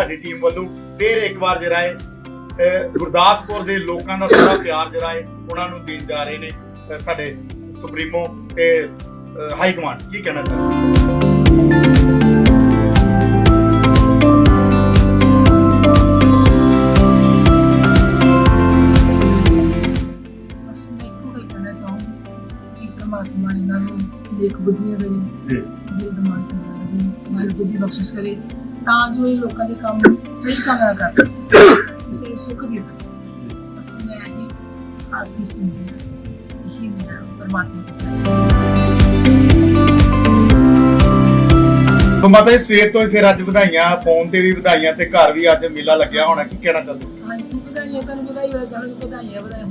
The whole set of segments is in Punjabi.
ਸਾਡੀ ਟੀਮ ਵੱਲੋਂ ਫਿਰ ਇੱਕ ਵਾਰ ਜਿਹੜਾ ਹੈ ਅਹ, ਗੁਰਦਾਸਪੁਰ ਦੇ ਲੋਕਾਂ ਦਾ ਸਾਰਾ ਪਿਆਰ ਜਿਹੜਾ ਹੈ ਉਹਨਾਂ ਨੂੰ ਦੇਣ ਜਾ ਰਹੇ ਨੇ ਸਾਡੇ ਸੁਪਰੀਮੋ ਤੇ ਹਾਈ ਕਮਾਂਡ। ਕੀ ਕਹਿਣਾ ਚਾਹੁੰਦੇ ਦੇਖ ਬੁੱਧੀਆਂ ਦੇਵੇ ਜੀ। ਦਿਲ ਦਿਮਾਗ ਚੰਗਾ ਰਹੇ ਮਨ ਬੁੱਧੀ ਬਖਸ਼ਿਸ਼ ਕਰੇ ਤਾਂ ਜੋ ਇਹ ਲੋਕਾਂ ਦੇ ਕੰਮ ਸਹੀ ਢੰਗ ਨਾਲ ਕਰ ਸਕਣ ਕਿਸੇ ਨੂੰ ਸੁੱਖ ਦੇ ਸਕਣ। ਬਸ ਮੈਂ ਇਹ ਆਸੀਸ ਦਿੰਦੀ ਹਾਂ ਇਹੀ ਮੇਰਾ ਪ੍ਰਮਾਤਮਾ ਦਾ ਤਾਂ। ਮਾਤਾ ਜੀ ਸਵੇਰ ਤੋਂ ਹੀ ਫਿਰ ਅੱਜ ਵਧਾਈਆਂ ਫੋਨ ਤੇ ਵੀ ਵਧਾਈਆਂ ਤੇ ਘਰ ਵੀ ਅੱਜ ਮੇਲਾ ਲੱਗਿਆ ਹੋਣਾ ਕੀ ਕਹਿਣਾ ਚਾਹੁੰਦੇ ਹੋ? ਹਾਂਜੀ ਵਧਾਈਆਂ ਤੁਹਾਨੂੰ ਵਧਾਈ ਹੋਵੇ ਸਾਨੂੰ ਵਧਾਈਆਂ ਵਧਾਈਆਂ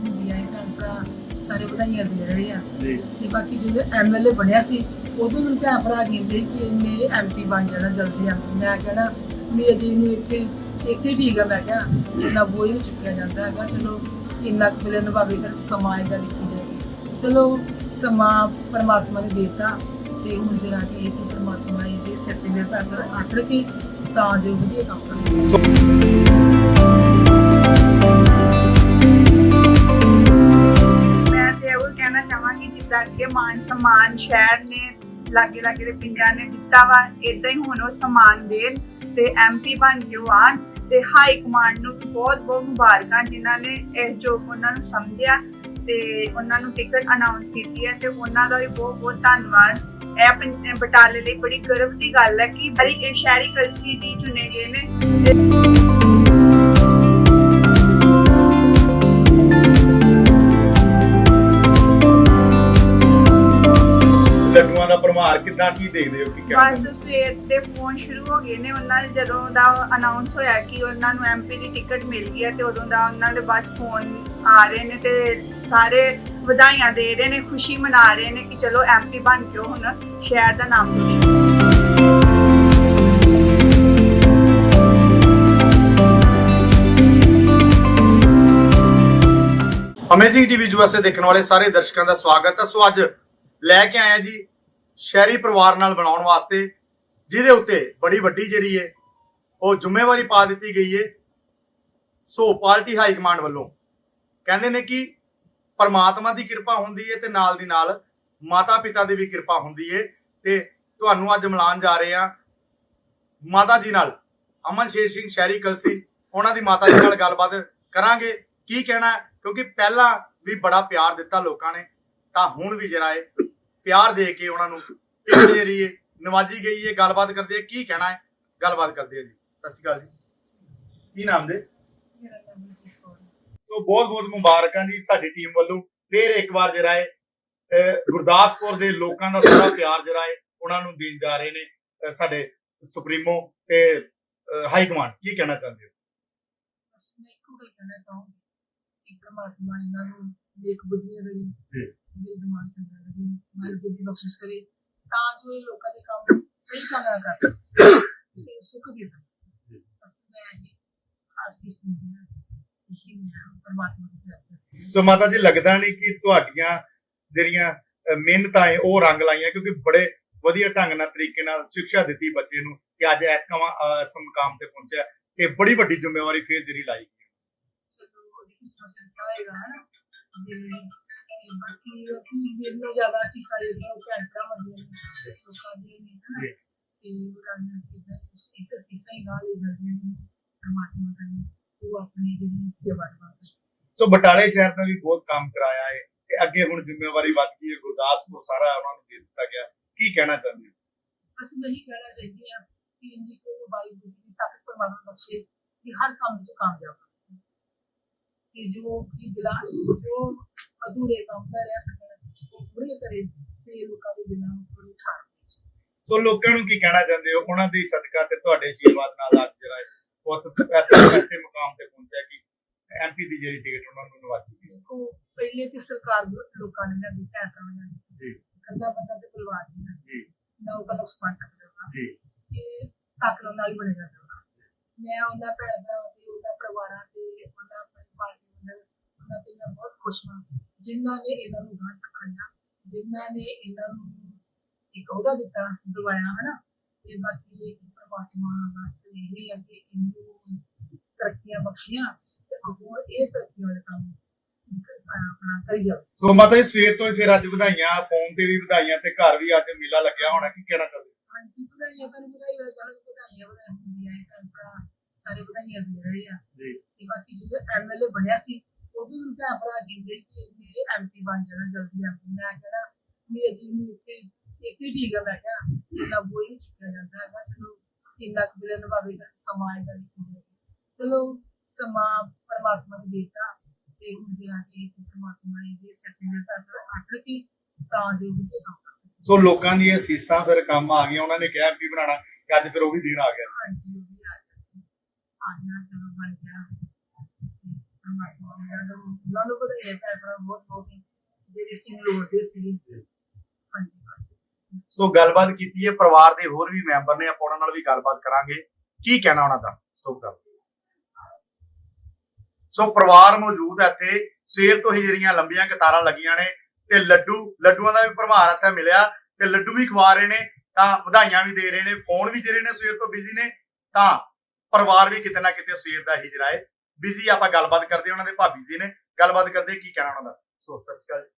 ਸਾਰੇ ਵਧਾਈਆਂ ਦੇ ਰਹੇ ਆ। ਜੀ। ਤੇ ਬਾਕੀ ਜਦੋਂ ਐਮਐਲਏ ਬਣਿਆ ਸੀ ਉਦੋਂ ਮੈਨੂੰ ਭੈਣ ਭਰਾ ਕਹਿੰਦੇ ਕਿ ਇਹਨੇ ਐਮਪੀ ਬਣ ਜਾਣਾ ਜਲਦੀ ਐਮਪੀ ਮੈਂ ਕਹਿਣਾ ਵੀ ਅਜੇ ਨੂੰ ਇੱਥੇ ਇੱਥੇ ਠੀਕ ਆ ਮੈਂ ਕਿਹਾ ਇੰਨਾ ਬੋਝ ਨਹੀਂ ਚੁੱਕਿਆ ਜਾਂਦਾ ਹੈਗਾ। ਚਲੋ ਇੰਨਾ ਕੁ ਮਿਲੇ ਨਿਭਾਵੇ ਫਿਰ ਸਮਾਂ ਆਏਗਾ ਲਿਖੀ ਜਾਏਗੀ ਚਲੋ ਸਮਾਂ ਪਰਮਾਤਮਾ ਨੇ ਦਿੱਤਾ ਤੇ ਹੁਣ ਜਰਾ ਕਿ ਇਹ ਪਰਮਾਤਮਾ ਇਹਦੇ ਸਿਰ ਤੇ ਮੇਰੇ ਹੱਥ ਰੱਖੇ ਤਾਂ ਜੋ ਵਧੀਆ ਕੰਮ ਕਰ ਸਕਣ ਜਿੱਦਾਂ ਕਿ ਮਾਨ ਸਨਮਾਨ ਸ਼ਹਿਰ ਨੇ, ਲਾਗੇ ਲਾਗੇ ਦੇ ਪਿੰਡਾਂ ਨੇ ਦਿੱਤਾ ਵਾ। ਇਦਾਂ ਹੀ ਹੁਣ ਉਹ ਸਨਮਾਨ ਦੇਣ ਤੇ ਐਮਪੀ ਬਣ ਕੇ ਉਹ ਤੇ ਹਾਈ ਕਮਾਂਡ ਨੂੰ ਬਹੁਤ ਬਹੁਤ ਮੁਬਾਰਕਾਂ ਜਿਨ੍ਹਾਂ ਨੇ ਇਹ ਜੋ ਉਹਨਾਂ ਨੂੰ ਸਮਝਿਆ ਤੇ ਉਹਨਾਂ ਨੂੰ ਟਿਕਟ ਅਨਾਉਂਸ ਕੀਤੀ ਹੈ ਤੇ ਉਹਨਾਂ ਦਾ ਵੀ ਬਹੁਤ ਬਹੁਤ ਧੰਨਵਾਦ। ਇਹ ਬਟਾਲੇ ਲਈ ਬੜੀ ਗਰਵ ਦੀ ਗੱਲ ਹੈ ਕਿ ਹਰੀ ਸ਼ਹਿਰੀ ਕਲਸੀ ਦੀ ਚੁਣੇ ਗਏ ਨੇ। ਭਰਮਾਰ ਕਿੱਦਾਂ ਕੀ ਦੇਖਦੇ ਹੋ ਕੀ ਬਸ ਸਵੇਰ ਦੇ ਫੋਨ ਸ਼ੁਰੂ ਹੋ ਗਏ ਨੇ ਉਹਨਾਂ ਨੇ ਜਦੋਂ ਦਾ ਅਨਾਉਂਸ ਹੋਇਆ ਕਿ ਉਹਨਾਂ ਨੂੰ ਐਮਪੀ ਦੀ ਟਿਕਟ ਮਿਲ ਗਈ ਹੈ ਤੇ ਉਦੋਂ ਦਾ ਉਹਨਾਂ ਦੇ ਬਸ ਫੋਨ ਆ ਰਹੇ ਨੇ ਤੇ ਸਾਰੇ ਵਧਾਈਆਂ ਦੇ ਰਹੇ ਨੇ ਖੁਸ਼ੀ ਮਨਾ ਰਹੇ ਨੇ ਕਿ ਚਲੋ ਐਮਪੀ ਬਣ ਉਹ ਹੁਣ ਸ਼ਹਿਰ ਦਾ ਨਾਮ ਰੋਸ਼ਨ ਅਮੇਜ਼ਿੰਗ ਟੀਵੀ ਯੂਐਸਏ ਦੇਖਣ ਵਾਲੇ ਸਾਰੇ ਦਰਸ਼ਕਾਂ ਦਾ ਸਵਾਗਤ ਹੈ। ਸੋ ਅੱਜ ਲੈ ਕੇ ਆਇਆ ਜੀ ਸ਼ਹਿਰੀ ਪਰਿਵਾਰ ਨਾਲ ਬਣਾਉਣ ਵਾਸਤੇ, ਜਿਹਦੇ ਉੱਤੇ ਬੜੀ ਵੱਡੀ ਜਿਹੜੀ ਹੈ ਉਹ ਜ਼ਿੰਮੇਵਾਰੀ ਪਾ ਦਿੱਤੀ ਗਈ ਹੈ ਸੋ ਪਾਰਟੀ ਹਾਈ ਕਮਾਂਡ ਵੱਲੋਂ। ਕਹਿੰਦੇ ਨੇ ਕਿ ਪਰਮਾਤਮਾ ਦੀ ਕਿਰਪਾ ਹੁੰਦੀ ਹੈ ਤੇ ਨਾਲ ਦੀ ਨਾਲ ਮਾਤਾ ਪਿਤਾ ਦੀ ਵੀ ਕਿਰਪਾ ਹੁੰਦੀ ਹੈ ਤੇ ਤੁਹਾਨੂੰ ਅੱਜ ਮਿਲਾਨ ਜਾ ਰਹੇ ਆ ਮਾਤਾ ਜੀ ਨਾਲ, ਅਮਨ ਸ਼ੇਰ ਸਿੰਘ ਸ਼ਹਿਰੀ ਕਲਸੀ, ਉਹਨਾਂ ਦੀ ਮਾਤਾ ਜੀ ਨਾਲ ਗੱਲਬਾਤ ਕਰਾਂਗੇ, ਕੀ ਕਹਿਣਾ ਕਿਉਂਕਿ ਪਹਿਲਾਂ ਵੀ ਬੜਾ ਪਿਆਰ ਦਿੱਤਾ ਲੋਕਾਂ ਨੇ, ਤਾਂ ਹੁਣ ਵੀ ਜਰਾ ਇਹ ਪਿਆਰ ਦੇ ਕੇ ਉਹਨਾਂ ਨੂੰ ਦੇ ਰਹੀ ਹੈ ਨਵਾਜੀ ਗਈ ਹੈ ਗੱਲਬਾਤ ਕਰਦੇ ਆ ਕੀ ਕਹਿਣਾ ਹੈ? ਗੱਲਬਾਤ ਕਰਦੇ ਆ ਜੀ। ਸਤਿ ਸ਼੍ਰੀ ਅਕਾਲ ਜੀ। ਕੀ ਨਾਮ ਦੇ? ਸੋ ਬਹੁਤ ਬਹੁਤ ਮੁਬਾਰਕਾਂ ਜੀ ਸਾਡੀ ਟੀਮ ਵੱਲੋਂ। ਫਿਰ ਇੱਕ ਵਾਰ ਜਿਹੜਾ ਹੈ ਗੁਰਦਾਸਪੁਰ ਦੇ ਲੋਕਾਂ ਦਾ ਸਾਰਾ ਪਿਆਰ ਜਿਹੜਾ ਹੈ ਉਹਨਾਂ ਨੂੰ ਦੇਣ ਜਾ ਰਹੇ ਨੇ ਸਾਡੇ ਸੁਪਰੀਮੋ ਤੇ ਹਾਈ ਕਮਾਂਡ। ਕੀ ਕਹਿਣਾ ਚਾਹੁੰਦੇ ਹੋ? ਬਸ ਮੈਂ ਇੱਕੋ ਗੱਲ ਕਹਿਣਾ ਚਾਹੂੰਗੀ। ਕਿ ਪ੍ਰਮਾਤਮਾ ਇਹਨਾਂ ਨੂੰ ਦੇਖ ਬੁੱਧੀਆਂ ਦੇਵੇ ਜੀ। ਦਿਲ ਦਿਮਾਗ ਚੰਗਾ ਰਹੇ ਮਨ ਬੁੱਧੀ ਬਖਸ਼ਿਸ਼ ਕਰੇ ਤਾਂ ਜੋ ਇਹ ਲੋਕਾਂ ਦੇ ਕੰਮ ਸਹੀ ਢੰਗ ਨਾਲ ਕਰ ਸਕਣ ਨੂੰ ਸੁੱਖ ਦੇ ਸਕਣ ਜੀ। ਬਸ ਮੈਂ ਇਹ ਆਸੀਸ ਦਿੰਦੀ ਹਾਂ ਇਹੀ ਮੇਰਾ ਪਰਮਾਤਮਾ ਦੀ ਪ੍ਰਾਰਥਨਾ ਸੋ ਮਾਤਾ ਜੀ ਲੱਗਦਾ ਨਹੀਂ ਕਿ ਤੁਹਾਡੀਆਂ ਜਿਹੜੀਆਂ ਮਿਹਨਤਾਂ ਹੈ ਉਹ ਰੰਗ ਲਾਈਆਂ ਕਿਉਂਕਿ ਬੜੇ ਵਧੀਆ ਢੰਗ ਨਾਲ ਤਰੀਕੇ ਨਾਲ ਸਿੱਖਿਆ ਦਿੱਤੀ ਬੱਚੇ ਨੂੰ ਕਿ ਅੱਜ ਇਸ ਕਮਾ ਇਸ ਮੁਕਾਮ ਤੇ ਪਹੁੰਚਿਆ ਤੇ ਬੜੀ ਵੱਡੀ ਜ਼ਿੰਮੇਵਾਰੀ ਫੇਰ ਜਿਹੜੀ ਲਾਈ ਚਲੋ ਉਹਦੀ ਕਿਸਮਤ ਚੰਗਾ ਹੋਏਗਾ ਹੈ ਜਿਵੇਂ ਤੇ ਬਾਕੀ ਆਪਣੀ ਮੈਨੂੰ ਜ਼ਿਆਦਾ ਅਸੀਂ ਸਾਰੇ ਲੋਕ ਭੈਣ ਭਰਾਵਾਂ ਦੀਆਂ ਨੇ, ਲੋਕਾਂ ਦੀਆਂ ਨੇ ਹੈ ਨਾ ਜੀ। ਤੇ ਉਹਨਾਂ ਨੇ ਕਿਹਾ ਇਸ ਸੀਸਾਂ ਹੀ ਨਾਲ ਲੈ ਜਾਂਦੇ ਨੇ ਪਰਮਾਤਮਾ ਕਰੇ ਉਹ ਆਪਣੀ ਜਿਹੜੀ ਸੇਵਾ ਨਿਭਾ ਸਕੇ ਸੋ ਬਟਾਲੇ ਸ਼ਹਿਰ ਦਾ ਵੀ ਬਹੁਤ ਕੰਮ ਕਰਾਇਆ ਹੈ ਤੇ ਅੱਗੇ ਹੁਣ ਜ਼ਿੰਮੇਵਾਰੀ ਵੱਧ ਗਈ ਹੈ ਗੁਰਦਾਸਪੁਰ ਸਾਰਾ ਉਹਨਾਂ ਨੂੰ ਦੇ ਦਿੱਤਾ ਗਿਆ ਕੀ ਕਹਿਣਾ ਚਾਹੁੰਦੇ ਹੋ ਬਸ ਮੈਂ ਇਹੀ ਕਹਿਣਾ ਚਾਹੁੰਦੀ ਹਾਂ ਕਿ ਇੰਨੀ ਕੋ ਬਾਈ ਬੁੱਧੀ ਦੀ ਤਾਕਤ ਪਰਮਾਤਮਾ ਬਖਸ਼ੇ ਕਿ ਹਰ ਕੰਮ ਵਿੱਚ ਕਾਮਯਾਬ ਕਿ ਜੋ ਕਿ ਦਿਲਾਂ ਜੋ ਅਧੂਰੇ ਕੰਮ ਕਰ ਰਿਹਾ ਸਕਣ ਉਹ ਪੂਰੇ ਕਰੇ ਤੇ ਲੋਕਾਂ ਦੇ ਦਿਲਾਂ ਨੂੰ ਪੂਰੀ ਠਾਰ ਦੇ ਸੋ ਲੋਕਾਂ ਨੂੰ ਕੀ ਕਹਿਣਾ ਚਾਹੁੰਦੇ ਹੋ? ਉਹਨਾਂ ਦੀ ਸਦਕਾ ਤੇ ਤੁਹਾਡੇ ਆਸ਼ੀਰਵਾਦ ਨਾਲ ਅੱਜ ਜਿਹੜਾ ਬਹੁਤ ਐਸੇ ਮੁਕਾਮ ਤੇ ਪਹੁੰਚਿਆ ਕਿ ਐਮਪੀ ਦੀ ਜਿਹੜੀ ਟਿਕਟ ਉਹਨਾਂ ਨੂੰ ਨਵਾਜੀ ਗਈ ਪਹਿਲੇ ਤੇ ਸਰਕਾਰ ਦੇ ਲੋਕਾਂ ਨੇ ਨਾ ਦਿੱਤਾ ਹੈ ਜੀ। ਕੱਲਾ ਬੰਦਾ ਤੇ ਪਰਿਵਾਰ ਨਹੀਂ ਜੀ। ਨਾ ਉਹ ਕਲਕ ਸਕਦਾ ਵਾ। ਜੀ। ਇਹ ਤਾਕਤ ਨਾਲ ਹੀ ਬਣ ਜਾਂਦਾ ਵਾ। ਮੈਂ ਉਹਨਾਂ ਭੈਣ ਭਰਾਵਾਂ ਤੇ ਉਹਨਾਂ ਪਰਿਵਾਰਾਂ ਤੇ ਉਹਨਾਂ ਪਰਿਵਾਰ ਦੇ ਅੰਦਰ ਉਹਨਾਂ ਹਾਂ ਜਿਨ੍ਹਾਂ ਨੇ ਇਹਨਾਂ ਨੂੰ ਗਾਂਠ ਰੱਖਿਆ ਜਿਨ੍ਹਾਂ ਨੇ ਇਹਨਾਂ ਨੂੰ ਇੱਕ ਅਹੁਦਾ ਦਿੱਤਾ ਦਵਾਇਆ ਹਨਾ? ਤੇ ਬਾਕੀ ਇਹ ਪ੍ਰਮਾਤਮਾ ਬਸ ਇਹ ਹੈ ਕਿ ਇਹਨੂੰ ਤਰੱਕੀਆਂ ਬਖਸ਼ੀਆਂ ਤੇ ਅੱਗੋਂ ਇਹ ਤਰੱਕੀ ਵਾਲੇ ਕੰਮ ਸੋ ਮਾਤਾ ਜੀ ਸਵੇਰ ਤੋਂ ਹੀ ਫਿਰ ਅੱਜ ਵਧਾਈਆਂ ਫੋਨ ਤੇ ਵੀ ਵਧਾਈਆਂ ਤੇ ਘਰ ਵੀ ਅੱਜ ਮੇਲਾ ਲੱਗਿਆ ਹੋਣਾ ਕੀ ਕਹਿਣਾ ਚਾਹੁੰਦੇ? ਹਾਂਜੀ ਵਧਾਈਆਂ ਤੁਹਾਨੂੰ ਵਧਾਈ ਹੋਵੇ ਸਾਨੂੰ ਵਧਾਈਆਂ ਵਧਾਈਆਂ ਹੁੰਦੀਆਂ ਹੈ ਭੈਣ ਭਰਾ ਸਾਰੇ ਵਧਾਈਆਂ ਦੇ ਰਹੇ ਆ। ਜੀ। ਤੇ ਬਾਕੀ ਜਦੋਂ ਐਮਐਲਏ ਬਣਿਆ ਸੀ ਵੀ ਭੈਣ ਭਰਾ ਕਹਿੰਦੇ ਕਿ ਇਹ ਐਮਪੀ ਬਣ ਜਾਣਾ ਜਲਦੀ ਐਮਪੀ ਮੈਂ ਕਹਿੰਦਾ ਵੀ ਅਸੀਂ ਨੂੰ ਇੱਥੇ ਇੱਥੇ ਠੀਕ ਆ ਮੈਂ ਕਿਹਾ ਇੰਨਾ ਬੋਝ ਨਹੀਂ ਚੁੱਕਿਆ ਜਾਂਦਾ ਹੈਗਾ। ਚਲੋ ਇੰਨਾ ਕੁ ਬਿਲੇ ਨਿਭਾਵੇ ਤਾਂ ਸਮਾਂ ਇਹਦਾ ਨਹੀਂ ਚਲੋ ਸਮਾਂ ਪਰਮਾਤਮਾ ਨੇ ਦਿੱਤਾ ਤੇ ਹੁਣ ਜਿਹੜਾ ਕਿ ਪਰਮਾਤਮਾ ਨੇ ਦੇ ਸਕਦੇ ਤੱਕ ਅੱਖ ਕੀ ਤਾਂ ਜੋ ਵੀ ਇਹ ਕੰਮ ਕਰ ਸਕੇ। ਸੋ ਲੋਕਾਂ ਦੀਆਂ ਸੀਸਾਂ ਫਿਰ ਕੰਮ ਆ ਗਈਆਂ ਉਹਨਾਂ ਨੇ ਕਿਹਾ ਵੀ ਬਣਾਣਾ ਤੇ ਅੱਜ ਫਿਰ ਉਹ ਵੀ ਦਿਨ ਆ ਗਿਆ। ਹਾਂਜੀ ਉਹ ਵੀ ਆ ਗਿਆ। ਆ ਗਿਆ ਚਲੋ ਬਣ ਗਿਆ। ਤੇ ਪਰਮਾਤਮਾ ਨੇ ਉਹਨਾਂ ਨੂੰ ਉਹਨਾਂ ਨੂੰ ਵਧਾਈਆਂ ਭੈਣ ਭਰਾ ਬਹੁਤ ਬਹੁਤ ਜਿਹੜੇ ਸੀ ਲੋੜਦੇ ਸੀ ਹਾਂਜੀ ਬਸ ਸੋ ਗੱਲਬਾਤ ਕੀਤੀ ਹੈ, ਪਰਿਵਾਰ ਦੇ ਹੋਰ ਵੀ ਮੈਂਬਰ ਨੇ, ਆਪਾਂ ਉਹਨਾਂ ਨਾਲ ਵੀ ਗੱਲਬਾਤ ਕਰਾਂਗੇ। ਕੀ ਕਹਿਣਾ ਉਹਨਾਂ ਦਾ? ਸਟੋਪ ਕਰ ਸੋ ਪਰਿਵਾਰ ਮੌਜੂਦ ਹੈ ਇੱਥੇ। ਸਵੇਰ ਤੋਂ ਹੀ ਜਿਹੜੀਆਂ ਲੰਬੀਆਂ ਕਤਾਰਾਂ ਲੱਗੀਆਂ ਨੇ ਤੇ ਲੱਡੂ, ਲੱਡੂਆਂ ਦਾ ਵੀ ਭਰਮਾਰ ਇੱਥੇ ਮਿਲਿਆ ਤੇ ਲੱਡੂ ਵੀ ਖਵਾ ਰਹੇ ਨੇ, ਤਾਂ ਵਧਾਈਆਂ ਵੀ ਦੇ ਰਹੇ ਨੇ, ਫੋਨ ਵੀ ਜਿਹੜੇ ਨੇ ਸਵੇਰ ਤੋਂ ਬਿਜ਼ੀ ਨੇ, ਤਾਂ ਪਰਿਵਾਰ ਵੀ ਕਿਤੇ ਨਾ ਕਿਤੇ ਸਵੇਰ ਦਾ ਹੀ ਜਰਾਏ ਬਿਜ਼ੀ ਆਪਾਂ ਗੱਲਬਾਤ ਕਰਦੇ ਉਹਨਾਂ ਦੇ ਭਾਬੀ ਜੀ ਨੇ। ਗੱਲਬਾਤ ਕਰਦੇ ਕੀ ਕਹਿਣਾ ਉਹਨਾਂ ਦਾ। ਸੋ ਸਤਿ ਸ਼੍ਰੀ ਅਕਾਲ ਜੀ।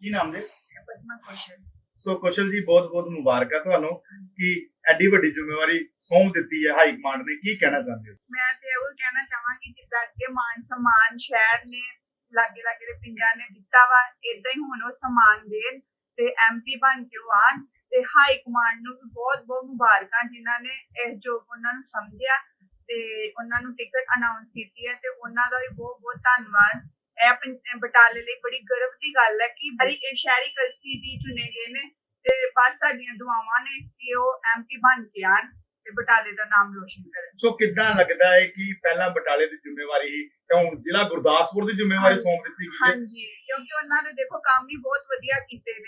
ਕੀ ਨਾਮ ਦੇ ਪਦਮਾ ਕੌਸ਼ਲ। ਸੋ ਕੁਸ਼ਲ ਜੀ ਬਹੁਤ ਬਹੁਤ ਮੁਬਾਰਕਾਂ ਤੁਹਾਨੂੰ ਕਿ ਐਡੀ ਵੱਡੀ ਜ਼ਿੰਮੇਵਾਰੀ ਸੌਂਪ ਦਿੱਤੀ ਹੈ ਹਾਈ ਕਮਾਂਡ ਨੇ। ਕੀ ਕਹਿਣਾ ਚਾਹੁੰਦੇ ਹੋ? ਮੈਂ ਤੇ ਉਹ ਕਹਿਣਾ ਚਾਹਾਂਗੀ ਜਿੱਦਾਂ ਅੱਗੇ ਮਾਨ ਸਨਮਾਨ ਸ਼ਹਿਰ ਨੇ ਲਾਗੇ ਲਾਗੇ ਦੇ ਪਿੰਡਾਂ ਨੇ ਦਿੱਤਾ ਵਾ ਇਦਾਂ ਹੀ ਹੁਣ ਉਹ ਸਨਮਾਨ ਦੇਣ ਤੇ ਐਮਪੀ ਬਣ ਕੇ ਆਉਣ ਤੇ ਹਾਈ ਕਮਾਂਡ ਨੂੰ ਵੀ ਬਹੁਤ ਬਹੁਤ ਮੁਬਾਰਕਾਂ ਜਿਨ੍ਹਾਂ ਨੇ ਇਹ ਜੋ ਉਹਨਾਂ ਨੂੰ ਸਮਝਿਆ। ਤੇ ਉਹਨਾਂ ਨੂੰ ਟਿਕਟ ਅਨਾਉਂਸ ਕੀਤੀ ਹੈ ਤੇ ਉਹਨਾਂ ਦਾ ਵੀ ਬਹੁਤ ਬਹੁਤ ਧੰਨਵਾਦ। ਇਹ ਬਟਾਲੇ ਲਈ ਬੜੀ ਗਰਵ ਦੀ ਗੱਲ ਹੈ ਕਿ ਬੜੀ ਇਹ ਸ਼ਹਿਰੀ ਕਲਸੀ ਦੀ ਚੁਣੇ ਗਏ ਨੇ ਤੇ ਬਸ ਸਾਡੀਆਂ ਦੁਆਵਾਂ ਨੇ ਕਿ ਉਹ ਐਮਪੀ ਬਣ ਕੇ ਆਣ ਤੇ ਬਟਾਲੇ ਦਾ ਨਾਮ ਰੋਸ਼ਨ ਕਰਨ। ਸੋ ਕਿੱਦਾਂ ਲੱਗਦਾ ਹੈ ਕਿ ਪਹਿਲਾਂ ਬਟਾਲੇ ਦੀ ਜ਼ਿੰਮੇਵਾਰੀ ਸੀ ਤੇ ਹੁਣ ਜ਼ਿਲ੍ਹਾ ਗੁਰਦਾਸਪੁਰ ਦੀ ਜ਼ਿੰਮੇਵਾਰੀ। ਸੌਂਪ ਦਿੱਤੀ ਗਈ ਹੈ? ਹਾਂਜੀ। ਕਿਉਂਕਿ ਉਹਨਾਂ ਦੇ ਦੇਖੋ ਕੰਮ ਵੀ ਬਹੁਤ ਵਧੀਆ ਕੀਤੇ ਨੇ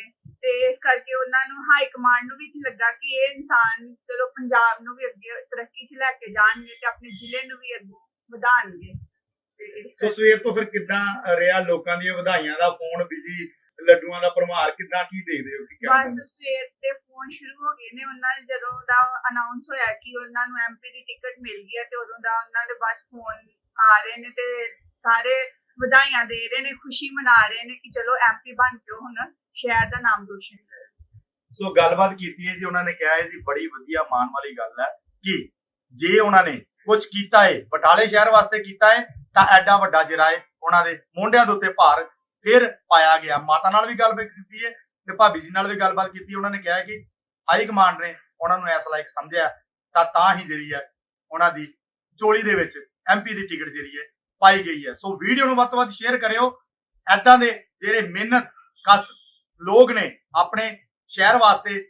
ਕਰਕੇ ਉਹਨਾਂ ਨੂੰ ਹਾਈ ਕਮਾਂਡ ਨੂੰ ਵੀ ਲੱਗਾ ਕਿ ਇਹ ਇਨਸਾਨ ਚਲੋ ਪੰਜਾਬ ਨੂੰ ਵੀ ਅੱਗੇ ਤਰੱਕੀ 'ਚ ਲੈ ਕੇ ਜਾਣਗੇ ਤੇ ਆਪਣੇ ਜ਼ਿਲ੍ਹੇ ਨੂੰ ਵੀ ਅੱਗੇ ਵਧਾਣਗੇ ਸੋ ਸਵੇਰ ਤੋਂ ਫਿਰ ਕਿੱਦਾਂ ਰਿਹਾ ਲੋਕਾਂ ਦੀਆਂ ਵਧਾਈਆਂ ਦਾ ਫੋਨ ਬਿਜ਼ੀ ਲੱਡੂਆਂ ਦਾ ਭਰਮਾਰ ਕਿੱਦਾਂ ਕੀ ਦੇਖਦੇ ਹੋ ਕੀ ਕਹਿਣਾ ਬਸ? ਸਵੇਰ ਤੇ ਫੋਨ ਸ਼ੁਰੂ ਹੋ ਗਏ ਨੇ ਉਹਨਾਂ ਨੇ ਜਦੋਂ ਦਾ ਅਨਾਉਂਸ ਹੋਇਆ ਕਿ ਉਹਨਾਂ ਨੂੰ ਐਮਪੀ ਦੀ ਟਿਕਟ ਮਿਲ ਗਈ ਹੈ ਤੇ ਉਦੋਂ ਦਾ ਉਹਨਾਂ ਦੇ ਬਸ ਫੋਨ ਆ ਰਹੇ ਨੇ ਤੇ ਸਾਰੇ ਵਧਾਈਆਂ ਦੇ ਰਹੇ ਨੇ ਖੁਸ਼ੀ ਮਨਾ ਰਹੇ ਨੇ ਕਿ ਚਲੋ ਐਮਪੀ ਬਣ ਕੇ ਹੁਣ ਸ਼ਹਿਰ ਦਾ ਨਾਮ ਰੋਸ਼ਨ ਸੋ ਗੱਲਬਾਤ ਕੀਤੀ ਹੈ ਜੀ, ਉਹਨਾਂ ਨੇ ਕਿਹਾ ਹੈ ਜੀ, ਬੜੀ ਵਧੀਆ ਮਾਣ ਵਾਲੀ ਗੱਲ ਹੈ ਕਿ ਜੇ ਉਹਨਾਂ ਨੇ ਕੁਝ ਕੀਤਾ ਹੈ, ਬਟਾਲੇ ਸ਼ਹਿਰ ਵਾਸਤੇ ਕੀਤਾ ਹੈ, ਤਾਂ ਐਡਾ ਵੱਡਾ ਜਰਾਏ ਉਹਨਾਂ ਦੇ ਮੋਢਿਆਂ ਦੇ ਉੱਤੇ ਭਾਰ ਫਿਰ ਪਾਇਆ ਗਿਆ। ਮਾਤਾ ਨਾਲ ਵੀ ਗੱਲਬਾਤ ਕੀਤੀ ਹੈ ਤੇ ਭਾਬੀ ਜੀ ਨਾਲ ਵੀ ਗੱਲਬਾਤ ਕੀਤੀ ਉਹਨਾਂ ਨੇ ਕਿਹਾ ਕਿ ਹਾਈ ਕਮਾਂਡ ਨੇ ਉਹਨਾਂ ਨੂੰ ਇਸ ਲਾਇਕ ਸਮਝਿਆ, ਤਾਂ ਤਾਂ ਹੀ ਜਿਹੜੀ ਹੈ ਉਹਨਾਂ ਦੀ ਚੋਲੀ ਦੇ ਵਿੱਚ ਐਮਪੀ ਦੀ ਟਿਕਟ ਜਿਹੜੀ ਹੈ ਪਾਈ ਗਈ ਹੈ। ਸੋ ਵੀਡੀਓ ਨੂੰ ਵੱਧ ਤੋਂ ਵੱਧ ਸ਼ੇਅਰ ਕਰਿਓ। ਐਦਾਂ ਦੇ ਜਿਹੜੇ ਮਿਹਨਤ ਕਸ ਲੋਕ ਨੇ ਆਪਣੇ ਸ਼ਹਿਰ ਵਾਸਤੇ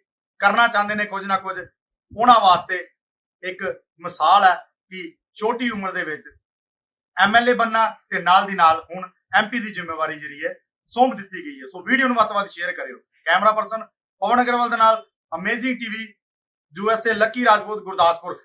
ਕਰਨਾ ਚਾਹੁੰਦੇ ਨੇ ਕੁਝ ਨਾ ਕੁਝ, ਉਹਨਾਂ ਵਾਸਤੇ ਇੱਕ ਮਿਸਾਲ ਹੈ ਕਿ ਛੋਟੀ ਉਮਰ ਦੇ ਵਿੱਚ ਐਮਐਲਏ ਬੰਨਾ ਤੇ ਨਾਲ ਦੀ ਨਾਲ ਹੁਣ ਐਮਪੀ ਦੀ ਜ਼ਿੰਮੇਵਾਰੀ ਜਿਹੜੀ ਹੈ ਸੌਂਪ ਦਿੱਤੀ ਗਈ ਹੈ। ਸੋ ਵੀਡੀਓ ਨੂੰ ਵੱਧ ਤੋਂ ਵੱਧ ਸ਼ੇਅਰ ਕਰਿਓ। ਕੈਮਰਾ ਪਰਸਨ ਪਵਨ ਅਗਰਵਾਲ ਦੇ ਨਾਲ amazing TV USA Lucky Rajput, Gurdaspur.